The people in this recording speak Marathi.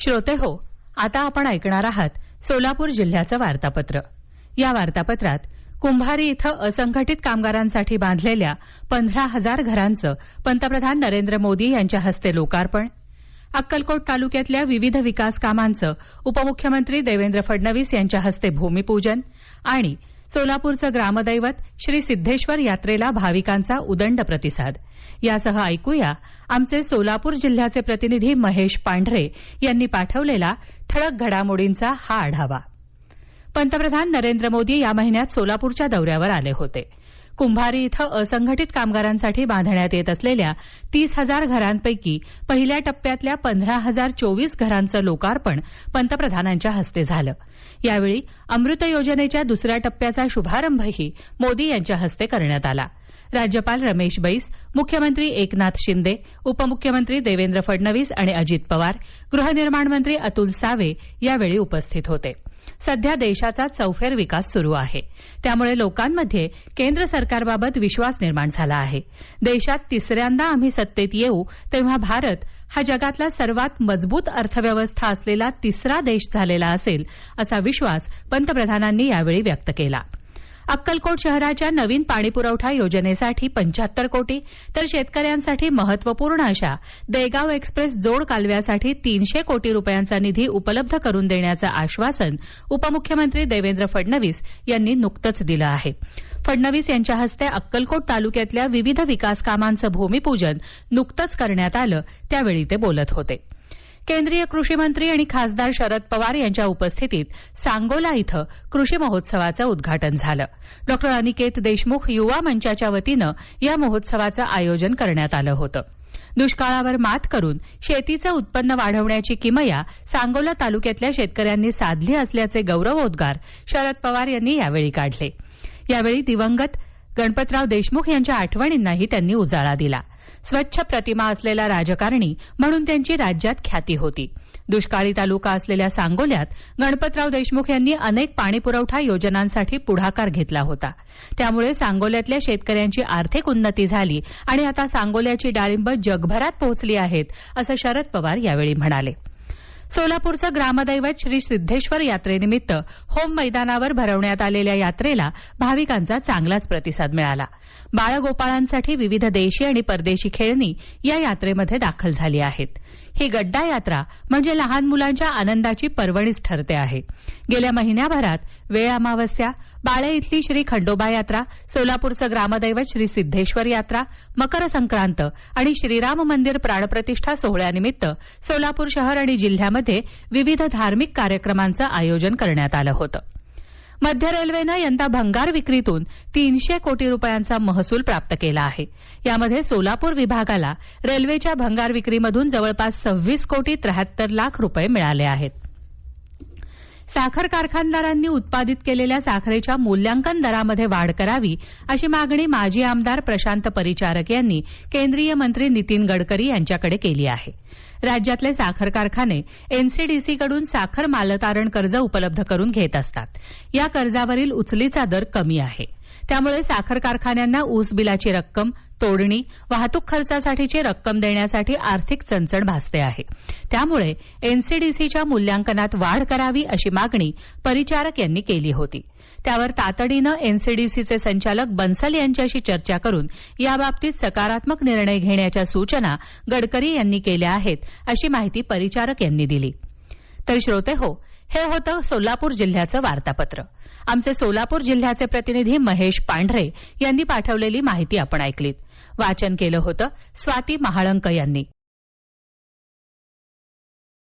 श्रोते हो आता आपण ऐकणार आहात सोलापूर जिल्ह्याचं वार्तापत्र. या वार्तापत्रात कुंभारी इथं असंघटित कामगारांसाठी बांधलेल्या पंधरा हजार घरांचं पंतप्रधान नरेंद्र मोदी यांच्या हस्ते लोकार्पण. अक्कलकोट तालुक्यातल्या विविध विकास कामांचं उपमुख्यमंत्री देवेंद्र फडणवीस यांच्या हस्ते भूमिपूजन आणि सोलापूरचं ग्रामदैवत श्री सिद्धेश्वर यात्रेला भाविकांचा उदंड प्रतिसाद. यासह ऐकूया आमचे सोलापूर जिल्ह्याचे प्रतिनिधी महेश पांढरे यांनी पाठवलेला ठळक घडामोडींचा हा आढावा. पंतप्रधान नरेंद्र मोदी या महिन्यात सोलापूरच्या दौऱ्यावर आले होते. कुंभारी इथं असंघटित कामगारांसाठी बांधण्यात येत असलेल्या तीस हजार घरांपैकी पहिल्या टप्प्यातल्या पंधरा हजार चोवीस घरांचं लोकार्पण पंतप्रधानांच्या हस्ते झालं. यावेळी अमृत योजनेच्या दुसऱ्या टप्प्याचा शुभारंभही मोदी यांच्या हस्ते करण्यात आला. राज्यपाल रमेश बैस मुख्यमंत्री एकनाथ शिंदे उपमुख्यमंत्री देवेंद्र फडणवीस आणि अजित पवार गृहनिर्माण मंत्री अतुल सावे यावेळी उपस्थित होते. सध्या देशाचा चौफेर विकास सुरू आहे. त्यामुळे लोकांमध्ये केंद्र सरकारबाबत विश्वास निर्माण झाला आहे. देशात तिसऱ्यांदा आम्ही सत्तेत येऊ तेव्हा भारत हा जगातला सर्वात मजबूत अर्थव्यवस्था असलेला तिसरा देश झालेला असेल असा विश्वास पंतप्रधानांनी यावेळी व्यक्त केला. अक्कलकोट शहराच्या नवीन पाणीपुरवठा योजनेसाठी पंच्याहत्तर कोटी तर शेतकऱ्यांसाठी महत्त्वपूर्ण अशा देगाव एक्सप्रेस जोड कालव्यासाठी तीनशे कोटी रुपयांचा निधी उपलब्ध करून देण्याचं आश्वासन उपमुख्यमंत्री देवेंद्र फडणवीस यांनी नुकतंच दिलं आहे. फडणवीस यांच्या हस्ते अक्कलकोट तालुक्यातल्या विविध विकास कामांचं भूमिपूजन नुकतंच करण्यात आलं त्यावेळी ते बोलत होते. केंद्रीय कृषी मंत्री आणि खासदार शरद पवार यांच्या उपस्थितीत सांगोला इथं कृषी महोत्सवाचं उद्घाटन झालं. डॉक्टर अनिकेत देशमुख युवा मंचाच्या वतीनं या महोत्सवाचं आयोजन करण्यात आलं होतं. दुष्काळावर मात करून शेतीचं उत्पन्न वाढवण्याची किमया सांगोला तालुक्यातल्या शेतकऱ्यांनी साधली असल्याचे गौरवोद्गार शरद पवार यांनी यावेळी काढले. यावेळी दिवंगत गणपतराव देशमुख यांच्या आठवणींनाही त्यांनी उजाळा दिला. स्वच्छ प्रतिमा असलेला राजकारणी म्हणून त्यांची राज्यात ख्याती होती. दुष्काळी तालुका असलेल्या सांगोल्यात गणपतराव देशमुख यांनी अनेक पाणीपुरवठा योजनांसाठी पुढाकार घेतला होता. त्यामुळे सांगोल्यातल्या शेतकऱ्यांची आर्थिक उन्नती झाली आणि आता सांगोल्याची डाळिंब जगभरात पोहोचली आहेत असं शरद पवार यावेळी म्हणाले. सोलापूरचं ग्रामदैवत श्री सिद्धेश्वर यात्रेनिमित्त होम मैदानावर भरवण्यात आलेल्या यात्रेला भाविकांचा चांगलाच प्रतिसाद मिळाला. बाळगोपाळांसाठी विविध देशी आणि परदेशी खेळणी या यात्रेमध्ये दाखल झाली आहेत. ही गड्डा यात्रा म्हणजे लहान मुलांच्या आनंदाची पर्वणीच ठरते आहे. गेल्या महिन्याभरात वेळ अमावस्या बाळे इथली श्री खंडोबा यात्रा सोलापूरचं ग्रामदैवत श्री सिद्धेश्वर यात्रा मकर संक्रांत आणि श्रीराम मंदिर प्राणप्रतिष्ठा सोहळ्यानिमित्त सोलापूर शहर आणि जिल्ह्यामध्ये विविध धार्मिक कार्यक्रमांचं आयोजन करण्यात आलं होतं. मध्य रेल्वेनं यंदा भंगार विक्रीतून तीनशे कोटी रुपयांचा महसूल प्राप्त केला आहे. यामध्ये सोलापूर विभागाला रेल्वेच्या भंगार विक्रीमधून जवळपास सव्वीस कोटी त्र्याहत्तर लाख रुपये मिळाले आहेत. साखर कारखानदारांनी उत्पादित केलेल्या साखरेच्या मूल्यांकन दरामध्ये वाढ करावी अशी मागणी माजी आमदार प्रशांत परिचारक यांनी केंद्रीय मंत्री नितीन गडकरी यांच्याकडे केली आहे. राज्यातले साखर कारखाने एनसीडीसीकडून साखर मालतारण कर्ज उपलब्ध करून घेत असतात. या कर्जावरील उचलीचा दर कमी आहे. त्यामुळे साखर कारखान्यांना ऊस बिलाची रक्कम तोडणी वाहतूक खर्चासाठीची रक्कम देण्यासाठी आर्थिक चणचण भासते आहे. त्यामुळे एनसीडीसीच्या मूल्यांकनात वाढ करावी अशी मागणी परिचारक यांनी केली होती. त्यावर तातडीनं एनसीडीसीचे संचालक बन्सल यांच्याशी चर्चा करून याबाबतीत सकारात्मक निर्णय घेण्याच्या सूचना गडकरी यांनी केल्या आहेत अशी माहिती परिचारक यांनी दिली. तर श्रोते हो हे होतं सोलापूर जिल्ह्याचं वार्तापत्र. आमचे सोलापूर जिल्ह्याचे प्रतिनिधी महेश पांढरे यांनी पाठवलेली माहिती आपण ऐकलीत. वाचन केलं होतं स्वाती महाळंक यांनी.